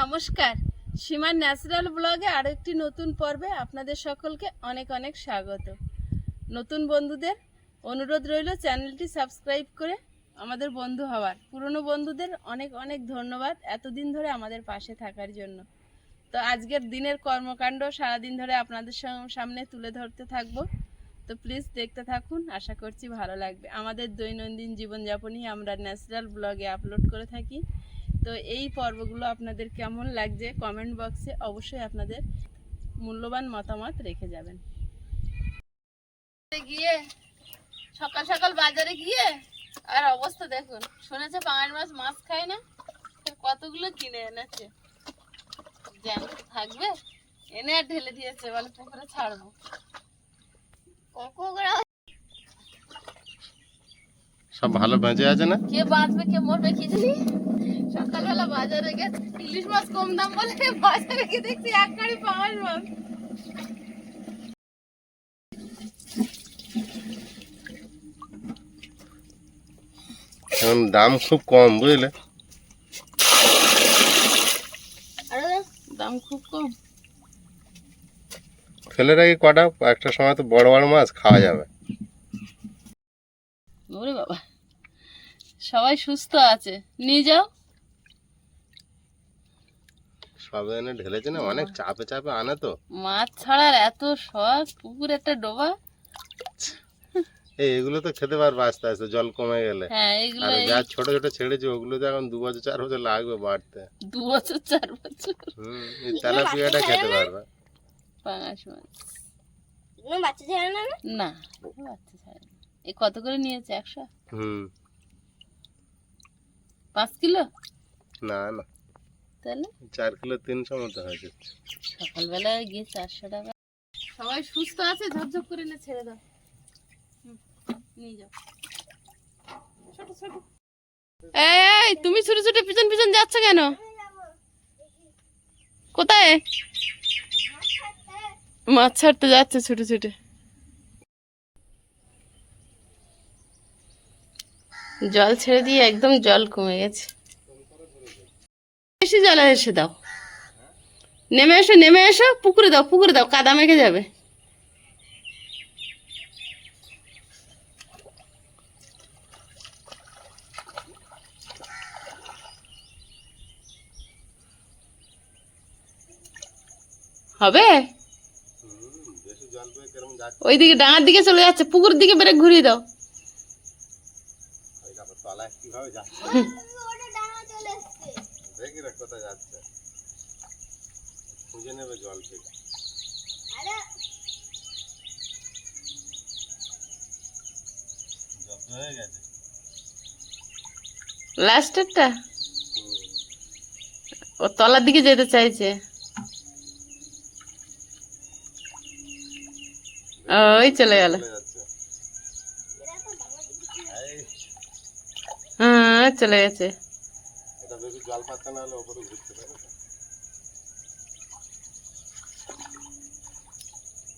নমস্কার। সীমার ন্যাচারাল ব্লগে আরও একটি নতুন পর্বে আপনাদের সকলকে অনেক অনেক স্বাগত। নতুন বন্ধুদের অনুরোধ রইল চ্যানেলটি সাবস্ক্রাইব করে আমাদের বন্ধু হওয়ার। পুরনো বন্ধুদের অনেক অনেক ধন্যবাদ এতদিন ধরে আমাদের পাশে থাকার জন্য। তো আজকের দিনের কর্মকাণ্ড সারাদিন ধরে আপনাদের সামনে তুলে ধরতে থাকব। তো প্লিজ দেখতে থাকুন, আশা করছি ভালো লাগবে। আমাদের দৈনন্দিন জীবনযাপনই আমরা ন্যাচারাল ব্লগে আপলোড করে থাকি। তো এই পর্বগুলো আপনাদের কেমন লাগছে কমেন্ট বক্সে অবশ্যই আপনাদের মূল্যবান মতামত রেখে যাবেন। গিয়ে সকাল সকাল বাজারে গিয়ে আর অবস্থা দেখুন। শুনেছে পাঙাশ মাছ মাছ খায় না? কতগুলো কিনে এনেছে? জ্যান্ত থাকবে। এনে আর ঢেলে দিয়েছে বলে পুকুরে ছাড়বো। সব ভালো বেঁচে আছে না? কে বাঁচবে কে মরবে কি জানি। সকালবেলা বাজারে গেছে ইলিশ মাছ কম দাম বলে বাজারে গিয়ে দেখছি এক গাড়ি পাওয়ার মাছ এখন দাম খুব কম বুঝলে? দাম খুব কম। ফেলে রাখি কটা? একটা সময় তো বড় বড় মাছ খাওয়া যাবে। ওরে বাবা সবাই সুস্থ আছে। নিয়ে যাও। সব এনে ঢেলেছে না? অনেক চাপে চাপে আনে তো। মাছ ছাড়ার এত শখ পুকুর একটা ডোবা। এই এগুলো তো খেতে পারবে আস্তে আস্তে জল কমে গেলে। হ্যাঁ আর যা ছোট ছোট ছেড়েছে ওগুলো তো এখন দু বছর চার বছর লাগবে বাড়তে। দু বছর চার বছর। হুম এই তেলাপিয়াটা খেতে পারবে। পাঙাশ মাছ। বাচ্চা ছেড়ে না না? বাচ্চা ছাড়ে না। এই কত করে নিয়েছে একশো? হুম। পাঁচ কিলো? না না। তাহলে? চার কিলো তিনশো মতো হয়েছে সকালবেলা গিয়ে চারশো টাকা। সবাই সুস্থ আছে? ঝপঝপ করে না ছেড়ে দাও। নিয়ে যাও। ছোট ছোট। এই, তুমি ছোট ছোট পিছন পিছন যাচ্ছ কেন? কোথায়? মাছ ছাড়তে যাচ্ছে ছোট ছোট। জল ছেড়ে দিয়ে একদম জল কমে গেছে। বেশি জলে এসে দাও। নেমে এসো নেমে এসো পুকুরে দাও পুকুরে দাও কাদা মেখে যাবে। হবে? যাচ্ছে ওইদিকে ডাঙার দিকে চলে যাচ্ছে পুকুর দিকে বেরে ঘুরিয়ে দাও। তলায় কীভাবে যাচ্ছে ওটা ডাঙা চলে এসছে দেখি রে কোথায় যাচ্ছে? খুঁজে নেবে জল আরে। জব্দ হয়ে গেছে। লাস্টেরটা? ও তলার দিকে যেতে চাইছে। ওই চলে গেল। হ্যাঁ চলে গেছে। জল পাচ্ছে না হলে ওপরে ঘুরতে পারে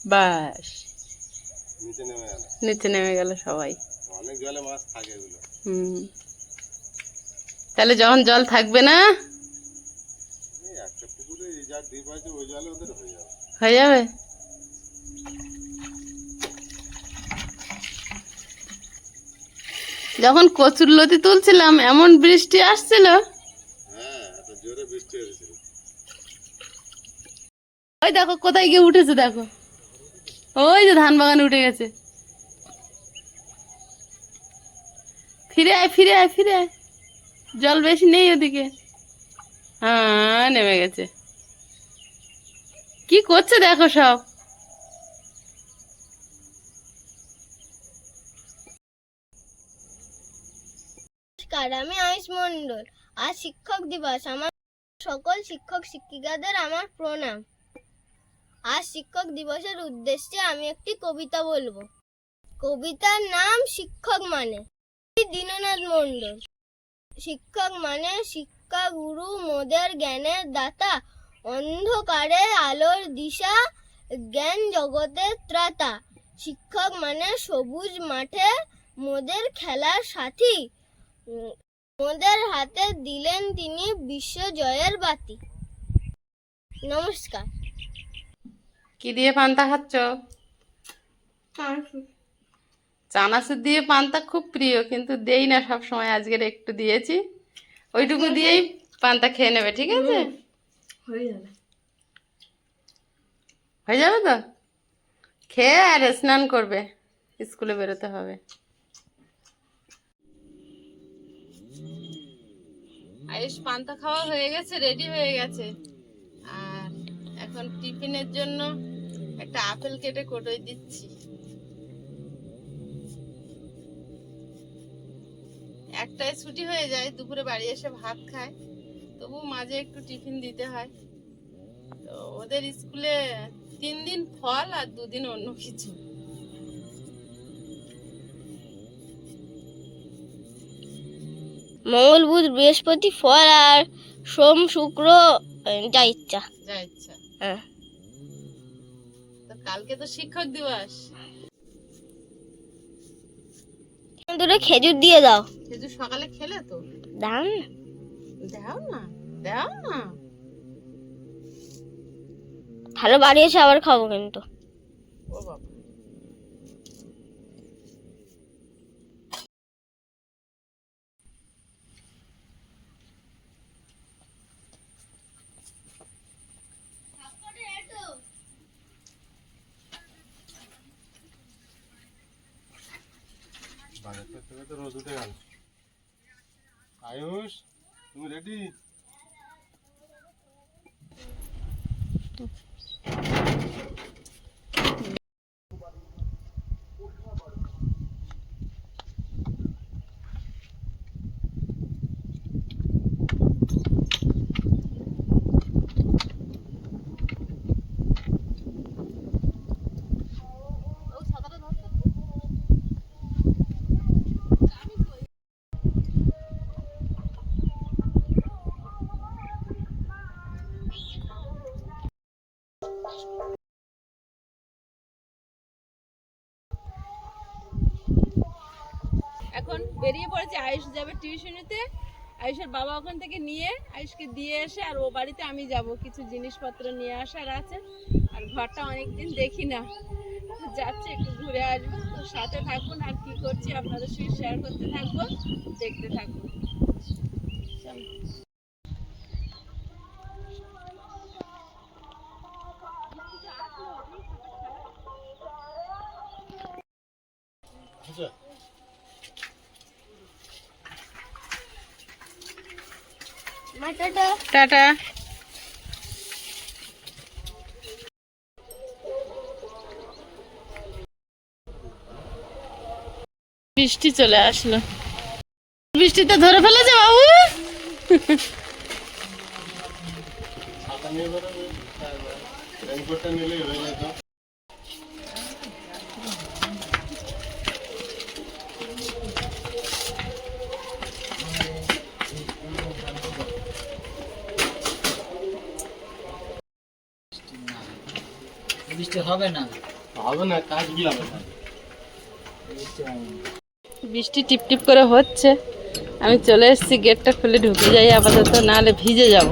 বাস। নিচে নেমে গেল। নিচে নেমে গেল সবাই। অনেক জলে মাছ থাকে এগুলো। হুম। তাহলে যখন জল থাকবে না? একটা পুকুরে যা দ্বীপ আছে ওই জলে ওদের হয়ে যাবে। হয়ে যাবে? যখন কচুর লতি তুলছিলাম এমন বৃষ্টি আসছিল হ্যাঁ এত জোরে বৃষ্টি হয়েছিল ওই দেখো, কোথায় গিয়ে উঠেছে দেখো। ওই যে ধান বাগানে উঠে গেছে। ফিরে আয় ফিরে আয় ফিরে আয়। জল বেশি নেই ওদিকে। হ্যাঁ নেমে গেছে। কি করছে দেখো সব? আমি আয়ুষ মন্ডল আজ শিক্ষক দিবস। আমার সকল শিক্ষক শিক্ষিকাদের আমার প্রণাম। আজ শিক্ষক দিবসের উদ্দেশ্যে আমি একটি কবিতা বলব। কবিতার নাম শিক্ষক মানে দীননাথ মণ্ডল। শিক্ষক মানে শিক্ষা গুরু, মোদের জ্ঞানের দাতা, অন্ধকারে আলোর দিশা, জ্ঞান জগতের ত্রাতা। শিক্ষক মানে সবুজ মাঠে মোদের খেলার সাথী। উম, মোদের হাতে দিলেন তিনি বিশ্ব জয়ের বাতি। নমস্কার। কি দিয়ে পান্তা খাচ্ছ? চানাচুর দিয়ে পান্তা খুব প্রিয় কিন্তু দেই না সব সময় আজকের একটু দিয়েছি। ওইটুকু দিয়েই পান্তা খেয়ে নেবে ঠিক আছে? হয়ে যাবে। হয়ে যাবে তো? খেয়ে আর স্নান করবে স্কুলে বেরোতে হবে। আয়ুষ পান্তা খাওয়া হয়ে গেছে রেডি হয়ে গেছে। আর এখন টিফিনের জন্য একটা আপেল কেটে কোটোই দিচ্ছি। একটাই ছুটি হয়ে যায়, দুপুরে বাড়ি এসে ভাত খায়। তবু মাঝে একটু টিফিন দিতে হয়। তো ওদের স্কুলে তিন দিন ফল আর দুদিন অন্য কিছু। মঙ্গল বুধ বৃহস্পতি ফল আর সোম শুক্র যা ইচ্ছা। যা ইচ্ছা। হ্যাঁ। তো কালকে তো শিক্ষক দিবস। দুটো খেজুর দিয়ে দাও। খেজুর সকালে খেলে তো? দাও না। দাও না দাও না। ভালো বাড়ি এসে আবার খাব কিন্তু। ও বাবা। বাজারটা করতে করতে রোদ উঠে গেল। আয়ুষ তুমি রেডি এখন বেরিয়ে পড়েছে আয়ুষ যাবে টিউশনিতে। আয়ুষের বাবা ওখান থেকে নিয়ে আয়ুষকে দিয়ে এসে আর ও বাড়িতে আমি যাব। কিছু জিনিসপত্র নিয়ে আসার আছে। আর ঘরটা অনেকদিন দেখি না। যাচ্ছি, একটু ঘুরে আসব। তো সাথে থাকুন আর কি করছি আপনাদের সঙ্গে শেয়ার করতে থাকব, দেখতে থাকুন। টাটা। বৃষ্টি চলে আসলো। বৃষ্টিতে ধরে ফেলেছে বাবু। নিলেই হয়ে যেত। বৃষ্টি হবে না। হবে না কাজ কি হবে। বৃষ্টি হবে টিপ টিপ করে হচ্ছে। আমি চলে এসেছি গেটটা খুলে ঢুকে যাই আপাতত নাহলে ভিজে যাব।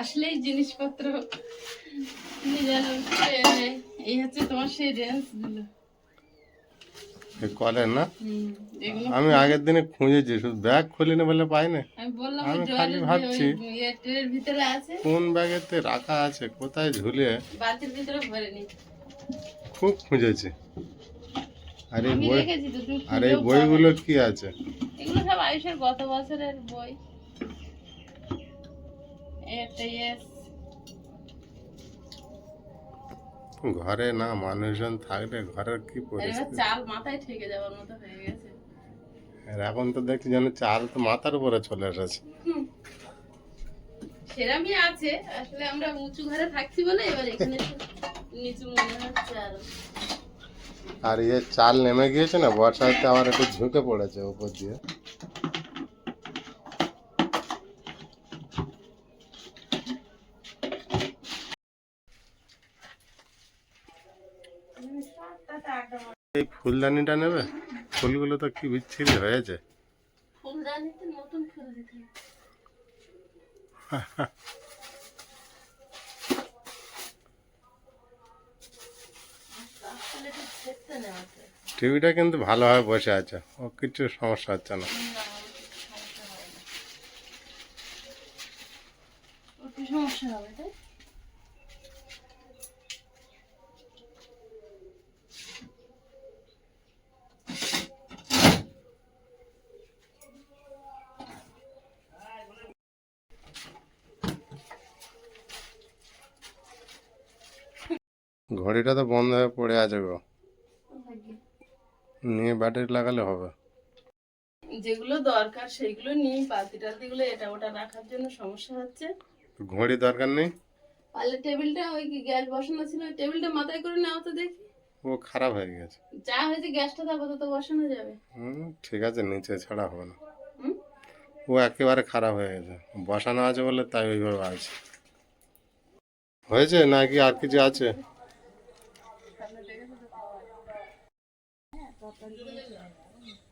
আসলেই জিনিসপত্র। নিজের এই হচ্ছে তোমার সেই রেঞ্জগুলো কলের না। আমি আগের দিনে খুঁজেছি শুধু ব্যাগ খুলি না বলে পাই না আমি খালি ভাবছি। ইয়ে কোন ব্যাগেতে রাখা আছে কোথায় ঝুলে খুব খুঁজেছি। আর এই বই আর এই বইগুলো কি আছে? এগুলো সব আয়ুষের গত বছরের বই। একটা ঘরে না মানুষজন থাকলে ঘরের কি পরিস্থিতি? চাল মাথায় ঠেকে যাওয়ার মতো হয়ে গেছে। আর এখন তো দেখছি যেন চাল তো মাথার উপরে চলে এসেছে। সেরামই আছে আসলে আমরা উঁচু ঘরে থাকছি বলে এবার এখানে নিচু মনে হচ্ছে আরও। আর ইয়ে চাল নেমে গিয়েছে না বর্ষাতে আবার একটু ঝুঁকে পড়েছে উপর দিয়ে। ফুলদানিটা নেবে? ফুলগুলো তো কি বিচ্ছিরি হয়েছে। ফুলদানিতে নতুন ফুল দিতে। টিভিটা কিন্তু ভালোভাবে বসে আছে। ও কিছু সমস্যা হচ্ছে না। সমস্যা হবে তাই ঘড়িটা তো বন্ধ হয়ে পড়ে আছে গো। নিয়ে ব্যাটারি লাগালে হবে। যেগুলো দরকার সেইগুলো নিয়ে পালতি টালতিগুলো এটা ওটা রাখার জন্য সমস্যা হচ্ছে। ঘড়ি দরকার নেই? পারলে টেবিলটা ওই কি গ্যাস বসানো ছিল ওই টেবিলটা মাথায় করে নাও তো দেখি। ও খারাপ হয়ে গেছে। যা হয়েছে গ্যাসটা তো আপাতত বসানো যাবে। হুম ঠিক আছে নিচে ছাড়া হবে না। ও একেবারে খারাপ হয়ে গেছে। বসানো আছে বলে তাই ওইভাবে আছে। হয়েছে নাকি আর কিছু আছে?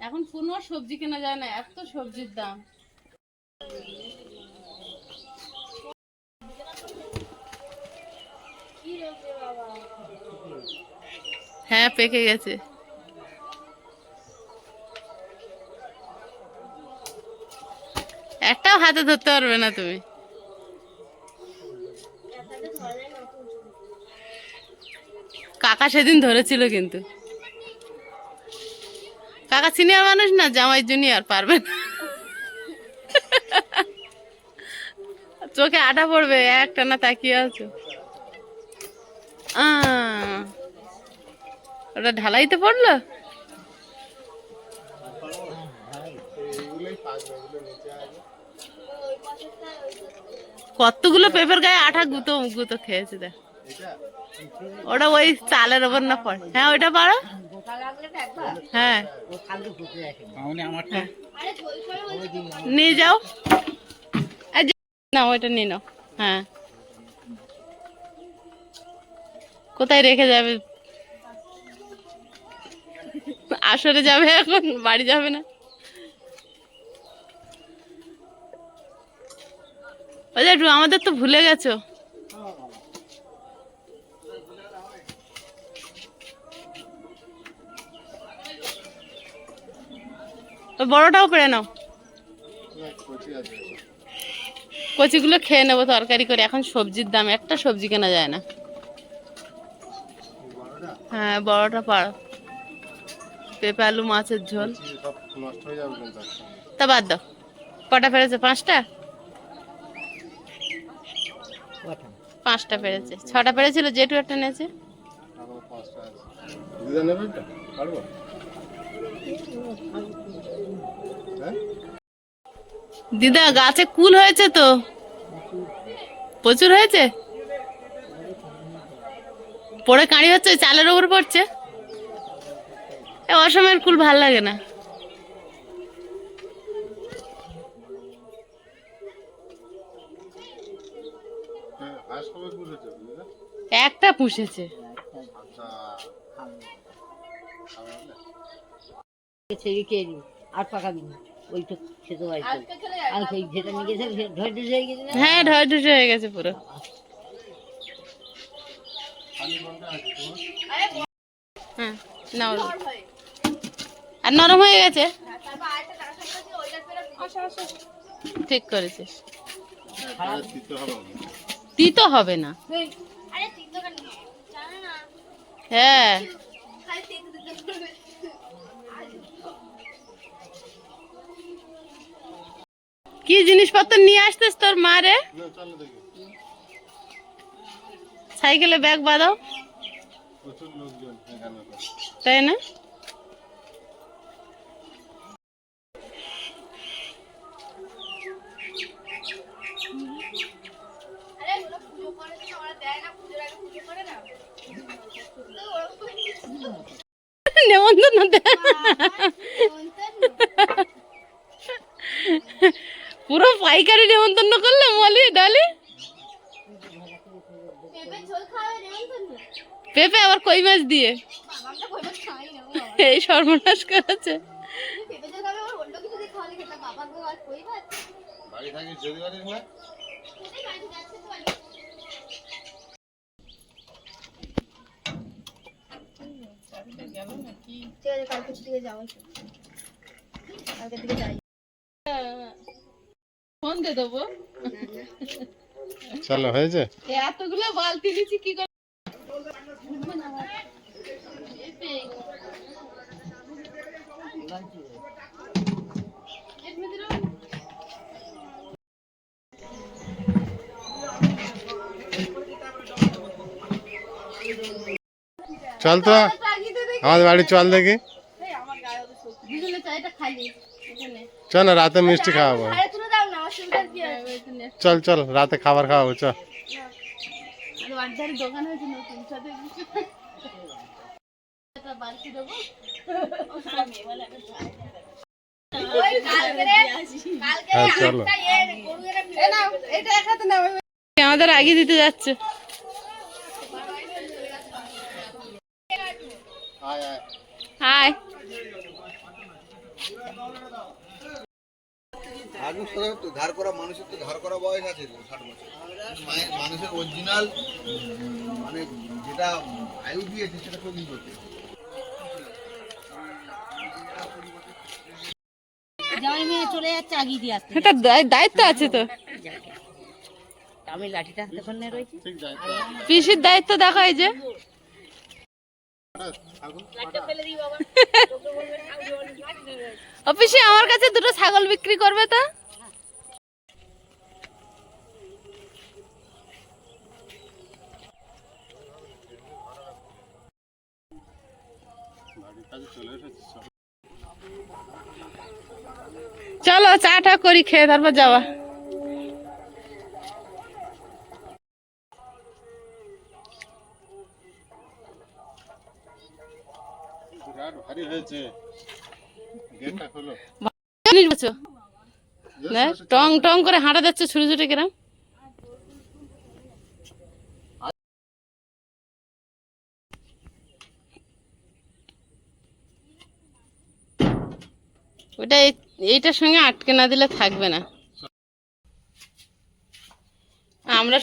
এখন কোনো সবজি কেনা যায় না, এত সবজির দাম। হ্যাঁ পেকে গেছে। একটাও হাতে ধরতে পারবে না তুমি। কাকা সেদিন ধরেছিল কিন্তু। কাকা সিনিয়র মানুষ না, জামাই জুনিয়র, পারবে না। চোখে আটা পড়বে, একটা না তাকিয়ে আছো? ওটা ঢালাইতে পড়ল? কতগুলো পেপার গায়ে আঠা গুঁতো গুঁতো খেয়েছে, দেখ। ওটা ওই চালের ওপর না পড়ে। হ্যাঁ ওইটা পারো? হ্যাঁ। মামনি নিয়ে যাও। না ওইটা নিয়ে নাও। হ্যাঁ। কোথায় রেখে যাবে? আসরে যাবে এখন বাড়ি যাবে না। একটু আমাদের তো ভুলে গেছো। বড়টাও পেরে নাও। কচিগুলো খেয়ে নেব তরকারি করে। এখন সবজির দাম, একটা সবজি কেনা যায় না। হ্যাঁ বড়টা পারো। পেঁপে, আলু, মাছের ঝোল। তা বাদ দাও। কটা পেরেছে? পাঁচটা? পাঁচটা পেরেছে। ছটা পেরেছিল? জেঠু একটা নিয়েছে। দিদা গাছে কুল হয়েছে তো? প্রচুর হয়েছে? পড়ে কাঁড়ি হচ্ছে চালের ওপর পড়ছে। এ অসময়ের কুল ভালো লাগে না। হ্যাঁ একটা পুষেছে। ছেড়ে খেয়ে নি আর পাকাবি না। ওইটা খেতে হয় আর সেই যেটা নিয়ে গেছে হয়ে গেছে হ্যাঁ ঢয় ঢুসে হয়ে গেছে পুরো। হ্যাঁ নাও। আর নরম হয়ে গেছে? ঠিক করেছিস। আর দিতে হবে না। তিতো হবে তুই তো কেন না। হ্যাঁ। কি জিনিসপত্র নিয়ে আসতেস তোর মা রে? না চলো দেখি। সাইকেলে ব্যাগ বাঁধাও। প্রচুর লোকজন এখানে তো। তাই না? আরে ওরা পুজো করে না ওরা দেয় পুরো পাইকারি নেমন্তন্ন করলে মলি ডালি? পেঁপে আবার কই মাছ দিয়ে? এই সর্বনাশ করেছে। কালকে থেকে যাই। ফোন দিয়ে দেবো? চলো হয়েছে? এ এতগুলো বালতি নিচ্ছি কি করে? চল তো। আমাদের বাড়ি চল দেখি। চল না রাতে মিষ্টি খাওয়াবো আরে তুলে দাও না অসুবিধা কি আছে চল চল রাতে খাবার খাওয়াবো চল। আর বাড়ির দোকান হয়েছে নতুন সাথে একটা বালতি দেবো ওই কালকে রে কালকে হ্যাঁ চলো একটা এ গরু এরা এটা এক হাতে নাও আমাদের আগে দিতে যাচ্ছে হাই তো ধার করা মানুষের তো ধার করা বয়স আছে ষাট বছর। মানুষের অরিজিনাল মানে যেটা আয়ু দিয়েছে সেটা কবি করতে দায়িত্ব আছে তো। আমি লাঠিটা হাতে রয়েছি। পিসির দায়িত্ব দেখা এই যে। পিসি আমার কাছে দুটো ছাগল বিক্রি করবে তো চলো চাটা করি খেয়ে তারপর যাওয়া টং টং করে হাঁটা যাচ্ছে ছুটে ছুটে কেরাম। ওটা এইটার সঙ্গে আটকে না দিলে থাকবে না। আমরা